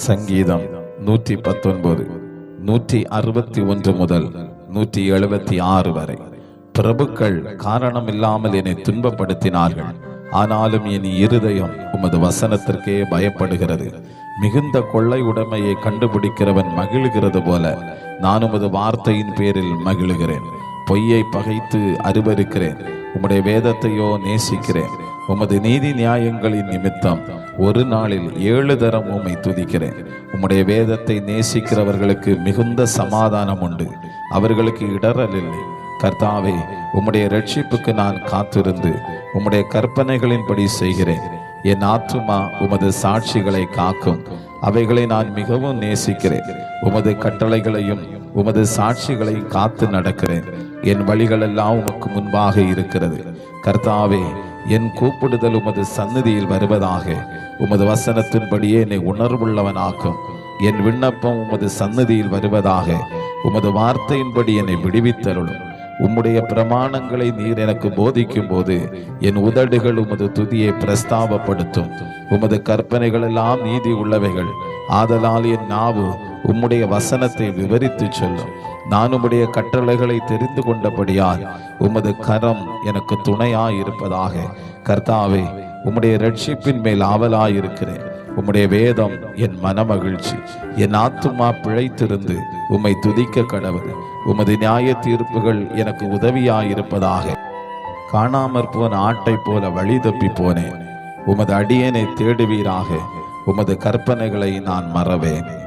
சங்கீதம் நூற்றி பத்தொன்பது நூற்றி அறுபத்தி ஒன்று முதல் நூற்றி எழுபத்தி ஆறு வரை. பிரபுக்கள் காரணமில்லாமல் என்னை துன்பப்படுத்தினார்கள். ஆனாலும் என் இருதயம் உமது வசனத்திற்கே பயப்படுகிறது. மிகுந்த கொள்ளை உடைமையை கண்டுபிடிக்கிறவன் மகிழுகிறது போல நான் உமது வார்த்தையின் பேரில் மகிழுகிறேன். பொய்யை பகைத்து அறிவறுக்கிறேன் உம்முடைய வேதத்தையோ நேசிக்கிறேன். உமது நீதி நியாயங்களின் நிமித்தம் ஒரு நாளில் ஏழு தரம் உம்மை துதிக்கிறேன். உம்முடைய வேதத்தை நேசிக்கிறவர்களுக்கு மிகுந்த சமாதானம் உண்டு. அவர்களுக்கு இடரல் இல்லை. கர்த்தாவே உம்முடைய ரட்சிப்புக்கு நான் காத்திருந்து உம்முடைய கற்பனைகளின்படி செய்கிறேன். என் ஆத்துமா உமது சாட்சிகளை காக்கும். அவைகளை நான் மிகவும் நேசிக்கிறேன். உமது கட்டளைகளையும் உமது சாட்சிகளையும் காத்து நடக்கிறேன். என் வழிகளெல்லாம் உமக்கு முன்பாக இருக்கிறது. கர்த்தாவே என் கூப்பிடுதல் உமது சந்நிதியில் வருவதாக. உமது வசனத்தின்படியே என்னை உணர்வுள்ளவனாக்கும். என் விண்ணப்பம் உமது சந்நிதியில் வருவதாக. உமது வார்த்தையின்படி என்னை விடுவித்தருளும். உம்முடைய பிரமாணங்களை நீர் எனக்கு போதிக்கும் போது என் உதடுகள் உமது துதியை பிரஸ்தாபப்படுத்தும். உமது கற்பனைகள் எல்லாம் நீதி உள்ளவைகள். ஆதலால் என் நாவு உம்முடைய வசனத்தை விவரித்து சொல்லும். நான் உம்முடைய கட்டளைகளை தெரிந்து கொண்டபடியால் உமது கரம் எனக்கு துணையாய் இருப்பதாக கர்த்தாவே உம்முடைய ரட்சிப்பின் மேல் ஆவலாயிருக்கிறேன். உம்முடைய வேதம் என் மனமகிழ்ச்சி. என் ஆத்துமா பிழைத்திருந்து உம்மை துதிக்க கடவுள். உமது நியாய தீர்ப்புகள் எனக்கு உதவியாயிருப்பதாக. காணாமற் போன ஆட்டை போல வழி தப்பி போனேன் உமது அடியனை தேடுவீராக. உமது கற்பனைகளை நான் மறவேன்.